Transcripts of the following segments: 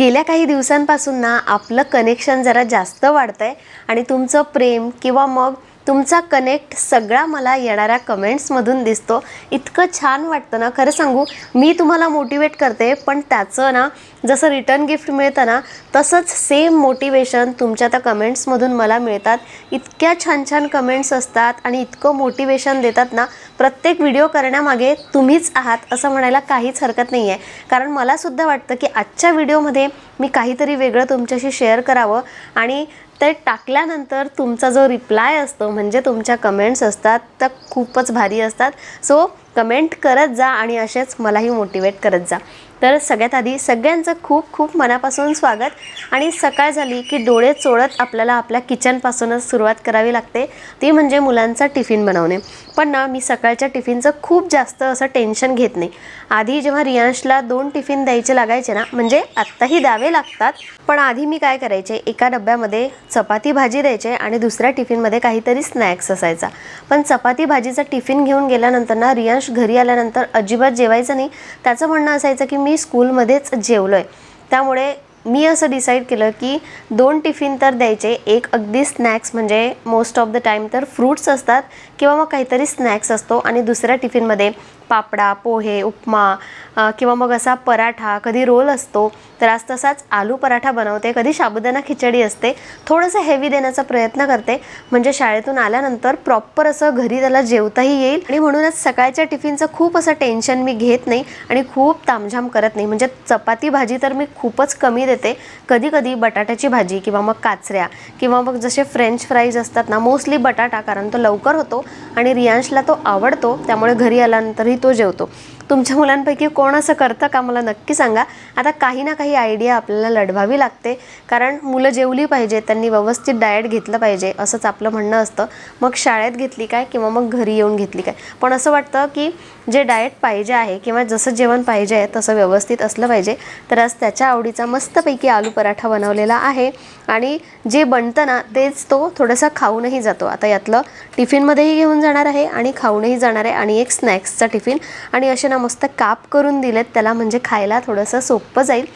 गेल्या काही दिवसांपासून ना आपलं कनेक्शन जरा जास्त वाढतं आहे आणि तुमचं प्रेम किंवा मग तुमचा कनेक्ट सगळा मला येणाऱ्या कमेंट्समधून दिसतो. इतकं छान वाटतं ना. खरं सांगू मी तुम्हाला मोटिवेट करते पण त्याचं ना जसं रिटर्न गिफ्ट मिळतं ना तसंच सेम मोटिवेशन तुमच्या त्या कमेंट्समधून मला मिळतात. इतक्या छान छान कमेंट्स असतात आणि इतकं मोटिवेशन देतात ना प्रत्येक व्हिडिओ करण्यामागे तुम्हीच आहात असं म्हणायला काहीच हरकत नाही आहे कारण मलासुद्धा वाटतं की आजच्या व्हिडिओमध्ये मी काहीतरी वेगळं तुमच्याशी शेअर करावं आणि ते टाकल्यानंतर तुमचा जो रिप्लाय असतो म्हणजे तुमच्या कमेंट्स असतात त्या खूपच भारी असतात. सो कमेंट करत जा आणि असेच मलाही मोटिवेट करत जा. तर सगळ्यात आधी सगळ्यांचं खूप खूप मनापासून स्वागत. आणि सकाळ झाली की डोळे चोळत आपल्याला आपल्या किचनपासूनच सुरुवात करावी लागते. ती म्हणजे मुलांचा टिफिन बनवणे. पण ना मी सकाळच्या टिफिनचं खूप जास्त असं टेन्शन घेत नाही. आधी जेव्हा रियांशला दोन टिफिन द्यायचे लागायचे ना म्हणजे आत्ताही द्यावे लागतात पण आधी मी काय करायचे एका डब्यामध्ये चपाती भाजी द्यायचे आणि दुसऱ्या टिफिनमध्ये काहीतरी स्नॅक्स असायचा. पण चपाती भाजीचा टिफिन घेऊन गेल्यानंतर ना रियांश घरी आल्यानंतर अजिबात जेवायचं नाही. त्याचं म्हणणं असायचं की मी स्कूलमध्येच जेवलो आहे त्यामुळे मी असं डिसाईड केलं की दोन टिफिन तर द्यायचे. एक अगदी स्नॅक्स म्हणजे मोस्ट ऑफ द टाईम तर फ्रूट्स असतात किंवा मग काहीतरी स्नॅक्स असतो आणि दुसऱ्या टिफिनमध्ये पापडा पोहे उपमा किंवा मग असा पराठा कधी रोल असतो तर आज तसाच आलू पराठा बनवते कधी साबुदाणा खिचडी असते थोडंसं हेवी देण्याचा प्रयत्न करते. म्हणजे शाळेतून आल्यानंतर प्रॉपर असं घरी त्याला जेवताही येईल. आणि म्हणूनच सकाळच्या टिफिनचं खूप असं टेन्शन मी घेत नाही आणि खूप तामझाम करत नाही. म्हणजे चपाती भाजी तर मी खूपच कमी देते. कधी कधी बटाट्याची भाजी किंवा मग काचऱ्या किंवा मग जसे फ्रेंच फ्राईज असतात ना मोस्टली बटाटा कारण तो लवकर होतो आणि रियांशला तो आवडतो त्यामुळे घरी आल्यानंतरही तो जेवतो. तुमच्या मुलांपैकी कोण असं करतं का मला नक्की सांगा. आता काही ना काही आयडिया आपल्याला लढवावी लागते. कारण मुलं जेवली पाहिजे त्यांनी व्यवस्थित डाएट घेतलं पाहिजे असंच आपलं म्हणणं असतं. मग शाळेत घेतली काय किंवा मग घरी येऊन घेतली काय? पण असं वाटतं की जे डाएट पाहिजे आहे किंवा जसं जेवण पाहिजे आहे तसं व्यवस्थित असलं पाहिजे तर आज त्याच्या आवडीचा मस्तपैकी आलू पराठा बनवलेला आहे. आणि जे बनतं ना तेच तो थोडासा खाऊनही जातो. आता यातलं टिफिनमध्येही घेऊन जाणार आहे आणि खाऊनही जाणार आहे आणि एक स्नॅक्सचा टिफिन आणि असे ना मस्त काप करून दिलेत त्याला म्हणजे खायला थोडंसं सोपं जाईल.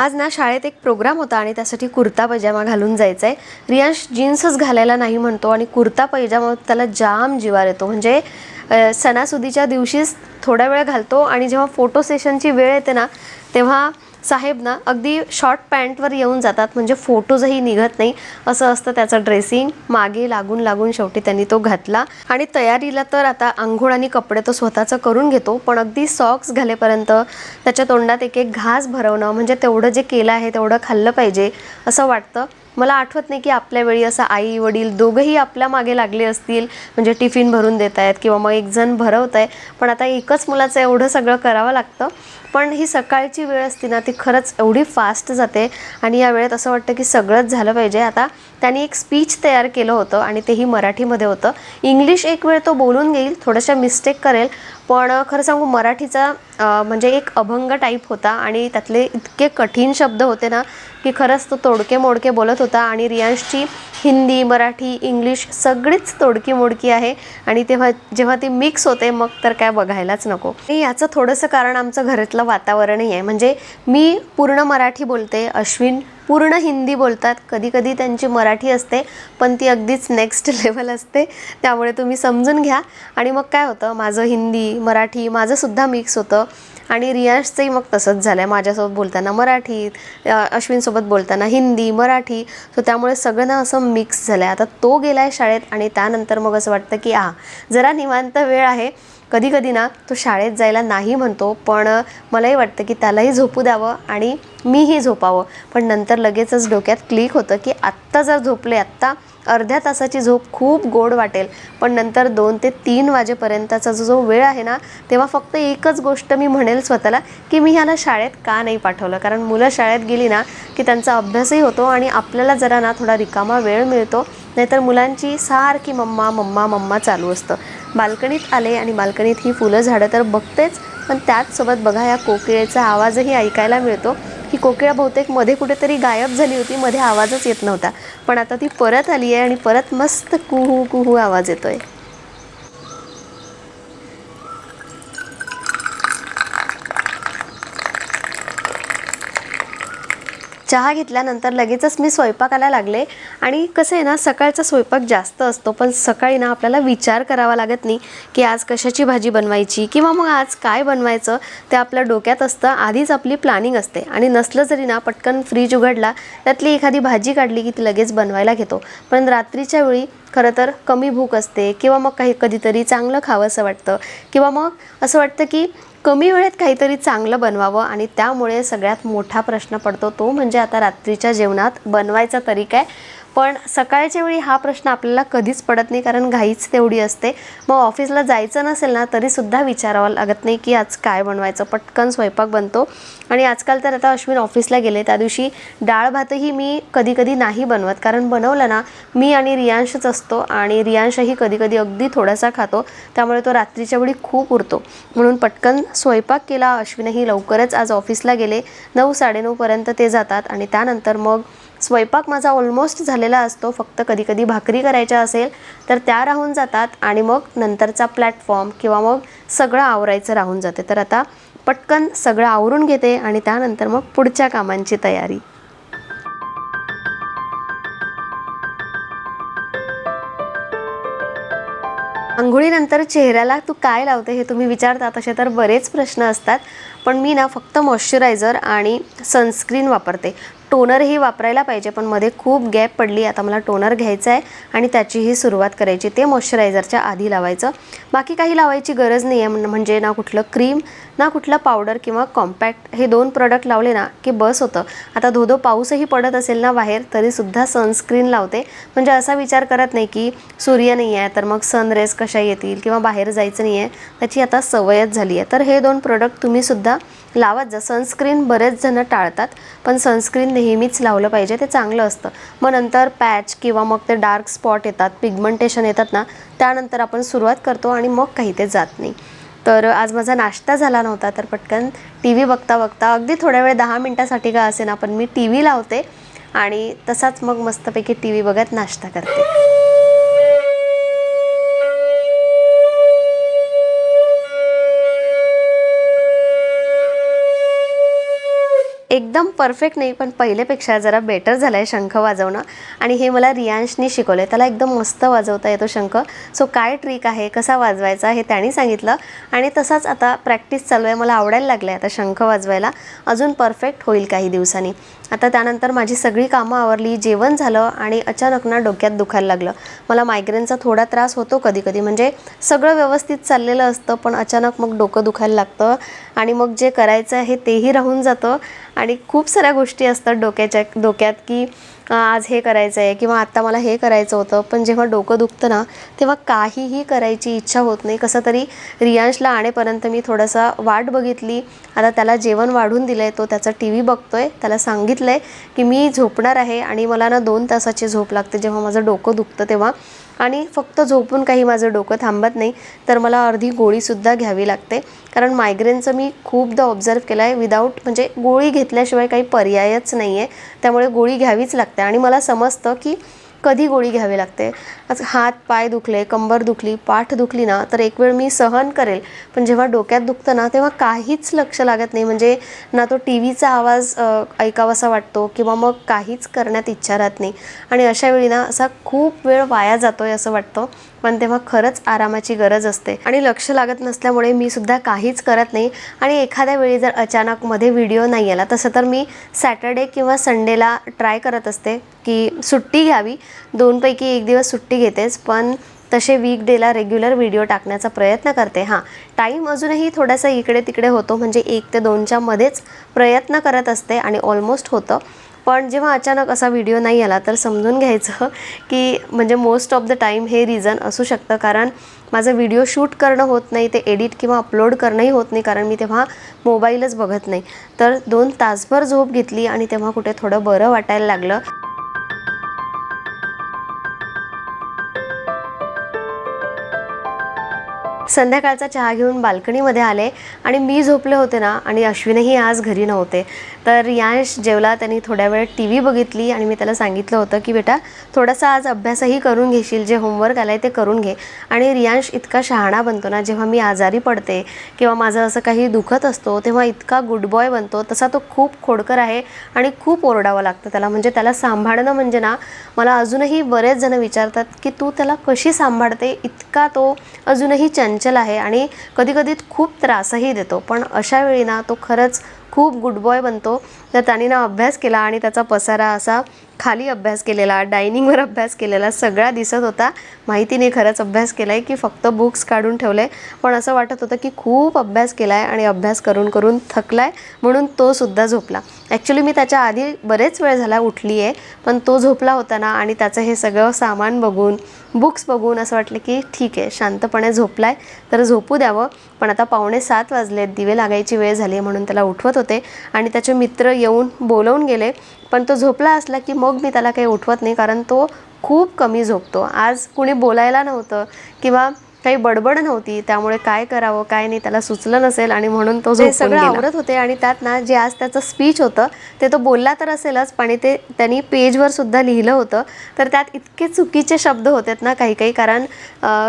आज ना शाळेत एक प्रोग्राम होता आणि त्यासाठी कुर्ता पैजामा घालून जायचा आहे रियांश जीन्सच घालायला नाही म्हणतो आणि कुर्ता पैजामा त्याला जाम जिवार येतो. म्हणजे सणासुदीच्या दिवशीच थोडा वेळ घालतो आणि जेव्हा फोटो सेशनची वेळ येते ना तेव्हा साहेब ना अगदी शॉर्ट पॅन्टवर येऊन जातात म्हणजे फोटोजही निघत नाही. असं असतं त्याचं ड्रेसिंग मागे लागून लागून शेवटी त्यांनी तो घातला. आणि तयारीला तर आता आंघोळ आणि कपडे तो स्वतःचं करून घेतो पण अगदी सॉक्स घालेपर्यंत त्याच्या तोंडात एक एक घास भरवणं म्हणजे तेवढं जे केलं आहे तेवढं खाल्लं पाहिजे असं वाटतं. मला आठवत नाही की आपल्या वेळी असं आई वडील दोघंही आपल्या मागे लागले असतील म्हणजे टिफिन भरून देत आहेत किंवा मग एक जण भरवत आहे पण आता एकच मुलाचं एवढं सगळं करावं लागतं. पण ही सकाळची वेळ असते ना ती खरंच एवढी फास्ट जाते. आणि या वेळेत असं वाटतं की सगळंच झालं पाहिजे. आता त्यांनी एक स्पीच तयार केलं होतं आणि तेही मराठीमध्ये होतं. इंग्लिश एक वेळ तो बोलून घेईल थोड्याशा मिस्टेक करेल पण खरं सांगू मराठीचा म्हणजे एक अभंग टाईप होता आणि त्यातले इतके कठीण शब्द होते ना की खरंच तो तोडके मोडके बोलत होता आणि रियांशची हिंदी मराठी इंग्लिश सगळीच तोडकी मोडकी आहे आणि तेव्हा जेव्हा ती मिक्स होते मग तर काय बघायलाच नको. याचं थोडंसं कारण आमचं घरातलं वातावरणही आहे. म्हणजे मी पूर्ण मराठी बोलते अश्विन पूर्ण हिंदी बोलतात. कधी कधी त्यांची मराठी असते पण ती अगदीच नेक्स्ट लेवल असते. त्यामुळे तुम्ही समजून घ्या. आणि मग काय होतं माझं हिंदी मराठी माझंसुद्धा मिक्स होतं. आणि रियाजचंही मग तसंच झालं आहे माझ्यासोबत बोलताना मराठी अश्विनसोबत बोलताना हिंदी मराठी. सो त्यामुळे सगळं ना असं मिक्स झालं आहे आता तो गेला आहे शाळेत आणि त्यानंतर मग असं वाटतं की आ जरा निवांत वेळ आहे. कधी कधी ना तो शाळेत जायला नाही म्हणतो पण मलाही वाटतं की त्यालाही झोपू द्यावं आणि मीही झोपावं. पण नंतर लगेचच डोक्यात क्लिक होतं की आत्ता जर झोपले आत्ता अर्ध्या तासाची झोप खूप गोड वाटेल. पण नंतर दोन ते तीन वाजेपर्यंतचा जो जो वेळ आहे ना तेव्हा फक्त एकच गोष्ट मी म्हणेल स्वतःला की मी ह्याला शाळेत का नाही पाठवलं? कारण मुलं शाळेत गेली ना की त्यांचा अभ्यासही होतो आणि आपल्याला जरा ना थोडा रिकामा वेळ मिळतो नाहीतर मुलांची सारखी मम्मा मम्मा मम्मा चालू असतं. बाल्कनीत आले आणि बाल्कनीत ही फुलं झाडं तर बघतेच पण त्याचसोबत बघा या कोकिळेचा आवाजही ऐकायला मिळतो. ही कोकिळा बहुतेकमध्ये कुठेतरी गायब झाली होती मध्ये आवाजच येत नव्हता. पण आता ती परत आली आहे आणि परत मस्त कुहू कुहू आवाज येतो आहे चहा घेतल्यानंतर लगेचच मी स्वयंपाकाला लागले. आणि कसं आहे ना सकाळचा स्वयंपाक जास्त असतो पण सकाळी ना आपल्याला विचार करावा लागत नाही की आज कशाची भाजी बनवायची किंवा मग आज काय बनवायचं ते आपल्या डोक्यात असतं. आधीच आपली प्लॅनिंग असते. आणि नसलं जरी ना पटकन फ्रीज उघडला त्यातली एखादी भाजी काढली की ती लगेच बनवायला घेतो. पण रात्रीच्या वेळी खरं तर कमी भूक असते किंवा मग काही कधीतरी चांगलं खावं असं वाटतं किंवा मग असं वाटतं की कमी वेळेत काहीतरी चांगलं बनवावं आणि त्यामुळे सगळ्यात मोठा प्रश्न पडतो तो म्हणजे आता रात्रीच्या जेवणात बनवायचा तरी काय? पण सकाळच्या वेळी हा प्रश्न आपल्याला कधीच पडत नाही कारण घाईच तेवढी असते. मग ऑफिसला जायचं नसेल ना तरीसुद्धा विचारावं लागत नाही की आज काय बनवायचं. पटकन स्वयंपाक बनतो. आणि आजकाल तर आता अश्विन ऑफिसला गेले त्या दिवशी डाळ भातही मी कधी कधी नाही बनवत. कारण बनवलं ना मी आणि रियांशच असतो आणि रियांशही कधी कधी अगदी थोडासा खातो. त्यामुळे तो रात्रीच्या वेळी खूप उरतो. म्हणून पटकन स्वयंपाक केला. अश्विनही लवकरच आज ऑफिसला गेले. नऊ साडेनऊपर्यंत ते जातात आणि त्यानंतर मग स्वयंपाक माझा ऑलमोस्ट झालेला असतो. फक्त कधी कधी भाकरी करायच्या असेल तर त्या राहून जातात आणि मग नंतरचा प्लॅटफॉर्म किंवा मग सगळं आवरायचं राहून जाते. तर आता पटकन सगळं आवरून घेते आणि त्यानंतर मग पुढच्या कामांची तयारी. आंघोळीनंतर चेहऱ्याला तू काय लावते हे तुम्ही विचारता तसे तर बरेच प्रश्न असतात. पण मी ना फक्त मॉइश्चरायझर आणि सनस्क्रीन वापरते. टोनरही वापरायला पाहिजे पण मध्ये खूप गॅप पडली. आता मला टोनर घ्यायचं आहे आणि त्याचीही सुरुवात करायची. ते मॉइश्चरायझरच्या आधी लावायचं. बाकी काही लावायची गरज नाही आहे म्हणजे ना कुठलं क्रीम ना कुठलं पावडर किंवा कॉम्पॅक्ट. हे दोन प्रोडक्ट लावले ना की बस होतं. आता धोधो पाऊसही पडत असेल ना बाहेर तरीसुद्धा सनस्क्रीन लावते. म्हणजे असा विचार करत नाही की सूर्य नाही आहे तर मग सनरेज कशा येतील किंवा बाहेर जायचं नाही आहे त्याची आता सवयच झाली आहे. तर हे दोन प्रोडक्ट तुम्हीसुद्धा लावत जा सनस्क्रीन बरेच जण टाळतात पण सनस्क्रीन नेहमीच लावलं पाहिजे ते चांगलं असतं. मग नंतर पॅच किंवा मग ते डार्क स्पॉट येतात पिगमेंटेशन येतात ना त्यानंतर आपण सुरुवात करतो आणि मग काही ते जात नाही. तर आज माझा नाश्ता झाला नव्हता तर पटकन टी व्ही बघता बघता अगदी थोड्या वेळ दहा मिनटासाठी का असे ना पण मी टी व्ही लावते आणि तसाच मग मस्तपैकी टी व्ही बघत नाश्ता करते. एकदम परफेक्ट नाही पण पहिलेपेक्षा जरा बेटर झालं आहे शंख वाजवणं. आणि हे मला रियांशनी शिकवलं आहे त्याला एकदम मस्त वाजवता येतो शंख. सो काय ट्रिक आहे? कसा वाजवायचा? हे त्याने सांगितलं. आणि तसाच आता प्रॅक्टिस चालू आहे. मला आवडायला लागलं आहे आता शंख वाजवायला. अजून परफेक्ट होईल काही दिवसांनी. आता त्यानंतर माझी सगळी कामं आवरली जेवण झालं आणि अचानक ना डोक्यात दुखायला लागलं. मला मायग्रेनचा थोडा त्रास होतो कधी कधी म्हणजे सगळं व्यवस्थित चाललेलं असतं पण अचानक मग डोकं दुखायला लागतं आणि मग जे करायचं आहे तेही राहून जातं. आणि खूप साऱ्या गोष्टी असतात डोक्याच्या डोक्यात की आज हे करायचं आहे किंवा आत्ता मला हे करायचं होतं? पण जेव्हा डोकं दुखतं ना तेव्हा काहीही करायची इच्छा होत नाही. कसं तरी रियांशला आणेपर्यंत मी थोडासा वाट बघितली. आता त्याला जेवण वाढून दिलं आहे तो त्याचा टी व्ही आहे त्याला सांगितलं आहे की मी झोपणार आहे आणि मला ना दोन तासाची झोप लागते. जेव्हा माझं डोकं दुखतं तेव्हा. आणि फक्त झोपून काही माझं डोकं थांबत नाही तर मला अर्धी गोळीसुद्धा घ्यावी लागते. कारण मायग्रेनचं मी खूपदा ऑब्झर्व केलं आहे विदाऊट म्हणजे गोळी घेतल्याशिवाय काही पर्यायच नाही आहे त्यामुळे गोळी घ्यावीच लागते. आणि मला समजतं की कधी गोळी घ्यावी लागते? आज हात पाय दुखले कंबर दुखली पाठ दुखली ना तर एक वेळ मी सहन करेल. पण जेव्हा डोक्यात दुखतं ना तेव्हा काहीच लक्ष लागत नाही. म्हणजे ना तो टी व्हीचा आवाज ऐकावासा वाटतो किंवा मग काहीच करण्यात इच्छा राहत नाही. आणि अशा वेळी ना असा खूप वेळ वाया जातो आहे असं वाटतं. पण तेव्हा खरंच आरामाची गरज असते. आणि लक्ष लागत नसल्यामुळे मी सुद्धा काहीच करत नाही. आणि एखाद्या वेळी जर अचानक मध्ये व्हिडिओ नाही आला तसं तर मी सॅटर्डे किंवा संडेला ट्राय करत असते की सुट्टी घ्यावी. दोनपैकी एक दिवस सुट्टी घेतेच पण तसे वीक डेला रेग्युलर व्हिडिओ टाकण्याचा प्रयत्न करते. हां टाईम अजूनही थोडासा इकडे तिकडे होतो म्हणजे एक ते दोनच्या मध्येच प्रयत्न करत असते आणि ऑलमोस्ट होतं. पण जेव्हा अचानक असा व्हिडिओ नाही आला तर समजून घ्यायचं की म्हणजे मोस्ट ऑफ द टाईम हे रिझन असू शकतं. कारण माझं व्हिडिओ शूट करणं होत नाही ते एडिट किंवा अपलोड करणंही होत नाही कारण मी तेव्हा मोबाईलच बघत नाही. तर दोन तासभर झोप घेतली आणि तेव्हा कुठे थोडं बरं वाटायला लागलं. संध्याकाळचा चहा घेऊन बाल्कनीमध्ये आले आणि मी झोपले होते ना आणि अश्विनही आज घरी नव्हते. तर यांश जेवला त्यांनी थोड्या वेळ टी व्ही बघितली आणि मी त्याला सांगितलं होतं की बेटा थोडासा आज अभ्यासही करून घेशील जे होमवर्क आलं आहे ते करून घे. आणि रियांश इतका शहाणा बनतो ना जेव्हा मी आजारी पडते किंवा माझं असं काही दुखत असतो तेव्हा इतका गुड बॉय बनतो तसा तो खूप खोडकर आहे आणि खूप ओरडावं लागतं त्याला. म्हणजे त्याला सांभाळणं म्हणजे ना मला अजूनही बरेच जण विचारतात की तू त्याला कशी सांभाळते? इतका तो अजूनही चंचल आहे आणि कधीकधी खूप त्रासही देतो. पण अशा वेळी ना तो खरंच खूप गुड बॉय बनतो. तर त्याने ना अभ्यास केला आणि त्याचा पसारा असा खाली अभ्यास केलेला डायनिंगवर अभ्यास केलेला सगळा दिसत होता. माहितीने खरंच अभ्यास केला आहे की फक्त बुक्स काढून ठेवले पण असं वाटत होतं की खूप अभ्यास केला आहे आणि अभ्यास करून करून थकला आहे म्हणून तो सुद्धा झोपला. ॲक्च्युली मी त्याच्या आधी बरेच वेळ झाला उठली आहे पण तो झोपला होता ना आणि त्याचं हे सगळं सामान बघून बुक्स बघून असं वाटलं की ठीक आहे शांतपणे झोपला आहे तर झोपू द्यावं पण आता पावणे सात वाजले दिवे लागायची वेळ झाली आहे म्हणून त्याला उठवत होते. आणि त्याचे मित्र येऊन बोलवून गेले पण तो झोपला असला की मग मी त्याला काही उठवत नाही कारण तो खूप कमी झोपतो. आज कुणी बोलायला नव्हतं किंवा काही बडबड नव्हती त्यामुळे काय करावं काय नाही त्याला सुचलं नसेल आणि म्हणून तो झोपून सगळं आवरत होते आणि त्यात ना जे आज त्याचं स्पीच होतं ते तो बोलला तर असेलच पण ते त्यांनी पेजवर सुद्धा लिहिलं होतं. तर त्यात इतके चुकीचे शब्द होतेत ना काही काही कारण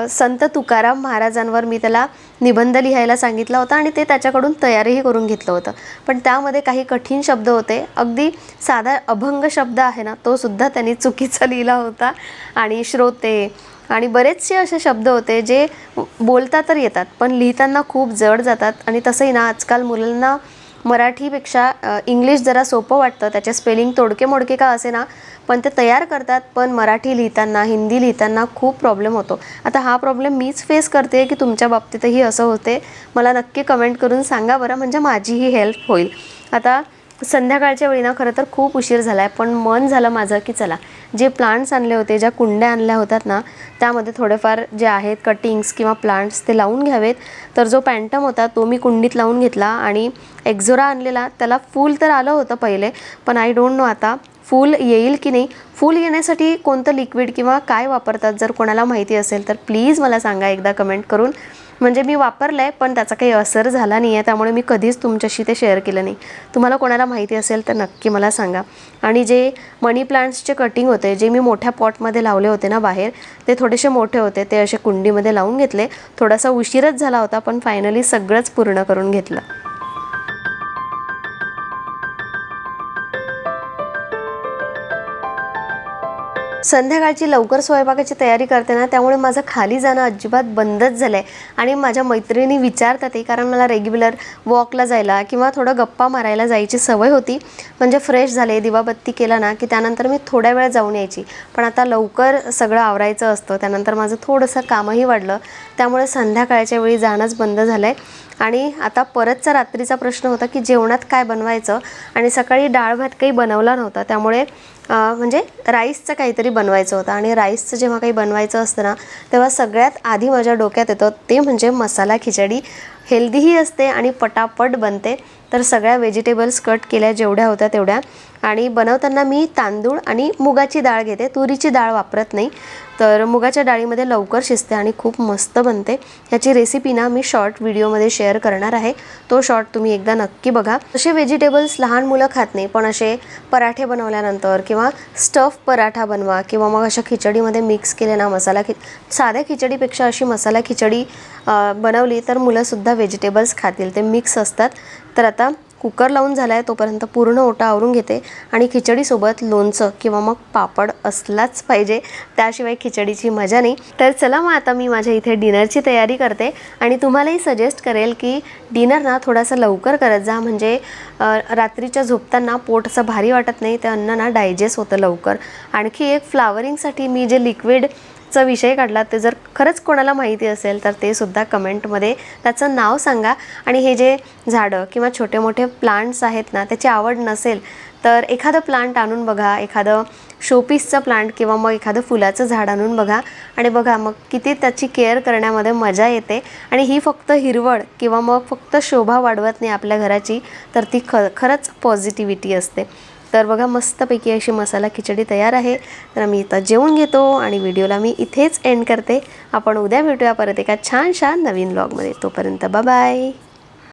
संत तुकाराम महाराजांवर मी त्याला निबंध लिहायला सांगितला होता आणि ते त्याच्याकडून तयारीही करून घेतलं होतं. पण त्यामध्ये काही कठीण शब्द होते. अगदी साधा अभंग शब्द आहे ना तो सुद्धा त्यांनी चुकीचा लिहिला होता. आणि श्रोते आणि बरेचसे असे शब्द होते जे बोलता तर येतात पण लिहिताना खूप जड जातात. आणि तसंही ना आजकाल मुलांना मराठीपेक्षा इंग्लिश जरा सोपं वाटतं. त्याचे स्पेलिंग तोडके मोडके का असे ना? पण ते तयार करतात पण मराठी लिहिताना हिंदी लिहिताना खूप प्रॉब्लेम होतो. आता हा प्रॉब्लेम मीच फेस करते की तुमच्या बाबतीतही असं होते? मला नक्की कमेंट करून सांगा बरं म्हणजे माझीही हेल्प होईल. आता संध्याकाळच्या वेळी ना खरं तर खूप उशीर झाला आहे पण मन झालं माझं की चला जे प्लांट्स आणले होते ज्या कुंड्या आणल्या होत्यात ना त्यामध्ये थोडेफार जे आहेत कटिंग्स किंवा प्लांट्स ते लावून घ्यावेत. तर जो पॅन्टम होता तो मी कुंडीत लावून घेतला आणि एक्झोरा आणलेला. त्याला फूल तर आलं होतं पहिले पण आय डोंट नो आता फूल येईल की नाही. फूल येण्यासाठी कोणतं लिक्विड किंवा काय वापरतात जर कोणाला माहिती असेल तर प्लीज मला सांगा एकदा कमेंट करून. म्हणजे मी वापरलं आहे पण त्याचा काही असर झाला नाही आहे त्यामुळे मी कधीच तुमच्याशी ते शेअर केलं नाही. तुम्हाला कोणाला माहिती असेल तर नक्की मला सांगा. आणि जे मनी प्लांट्सचे कटिंग होते जे मी मोठ्या पॉटमध्ये लावले होते ना बाहेर ते थोडेसे मोठे होते. ते असे कुंडीमध्ये लावून घेतले. थोडासा उशीरच झाला होता पण फायनली सगळंच पूर्ण करून घेतलं. संध्याकाळची लवकर स्वयंपाकाची तयारी करते ना त्यामुळे माझं खाली जाणं अजिबात बंदच झालं आहे आणि माझ्या मैत्रिणी विचारतात कारण मला रेग्युलर वॉकला जायला किंवा थोडं गप्पा मारायला जायची सवय होती. म्हणजे फ्रेश झाले दिवाबत्ती केला ना की त्यानंतर मी थोड्या वेळ जाऊन यायची. पण आता लवकर सगळं आवरायचं असतं त्यानंतर माझं थोडंसं कामही वाढलं. त्यामुळे संध्याकाळच्या वेळी जाणंच बंद झालं आहे आणि आता परतचा रात्रीचा प्रश्न होता की जेवणात काय बनवायचं? आणि सकाळी डाळ भात काही बनवला नव्हता त्यामुळे म्हणजे राईसचं काहीतरी बनवायचं होतं. आणि राईसचं जेव्हा काही बनवायचं असतं ना तेव्हा सगळ्यात आधी माझ्या डोक्यात येतं ते म्हणजे मसाला खिचडी. हेल्दीही असते आणि पटापट बनते. तर सगळ्या व्हेजिटेबल्स कट केल्या जेवढ्या होत्या तेवढ्या. आणि बनवताना मी तांदूळ आणि मुगाची डाळ घेते. तुरीची डाळ वापरत नाही. तर मुगाच्या डाळीमध्ये लवकर शिजते आणि खूप मस्त बनते. ह्याची रेसिपी ना मी शॉर्ट व्हिडिओमध्ये शेअर करणार आहे. तो शॉर्ट तुम्ही एकदा नक्की बघा. असे व्हेजिटेबल्स लहान मुलं खात नाही पण असे पराठे बनवल्यानंतर किंवा स्टफ पराठा बनवा किंवा मग अशा खिचडीमध्ये मिक्स केले ना मसाला खि साध्या खिचडीपेक्षा अशी मसाला खिचडी बनवली तर मुलंसुद्धा व्हेजिटेबल्स खातील. ते मिक्स असतात. तर आता कुकर लावून झाला आहे तोपर्यंत पूर्ण ओटा आवरून घेते आणि खिचडीसोबत लोणचं किंवा मग पापड असलाच पाहिजे. त्याशिवाय खिचडीची मजा नाही. तर चला मग आता मी माझ्या इथे डिनरची तयारी करते आणि तुम्हालाही सजेस्ट करेल की डिनर ना थोडासा लवकर करत जा. म्हणजे रात्रीच्या झोपताना पोट असं भारी वाटत नाही ते अन्न ना डायजेस्ट होतं लवकर. आणखी एक फ्लावरिंगसाठी मी जे लिक्विड चा विषय काढला ते जर खरंच कोणाला माहिती असेल तर ते सुद्धा कमेंटमध्ये त्याचं नाव सांगा. आणि हे जे झाडं किंवा छोटे मोठे प्लांट्स आहेत ना त्याची आवड नसेल तर एखादं प्लांट आणून बघा एखादं शोपीसचं प्लांट किंवा मग एखादं फुलाचं झाड आणून बघा. आणि बघा मग किती त्याची केअर करण्यामध्ये मजा येते. आणि ही फक्त हिरवळ किंवा मग फक्त शोभा वाढवत नाही आपल्या घराची तर ती ख खरंच पॉझिटिव्हिटी असते. तर बघा मस्तपैकी अशी मसाला खिचडी तयार आहे. तर मी इथं जेवून घेतो आणि व्हिडिओला मी इथेच एंड करते. आपण उद्या भेटूया परत एका छानशा नवीन ब्लॉगमध्ये तोपर्यंत बाय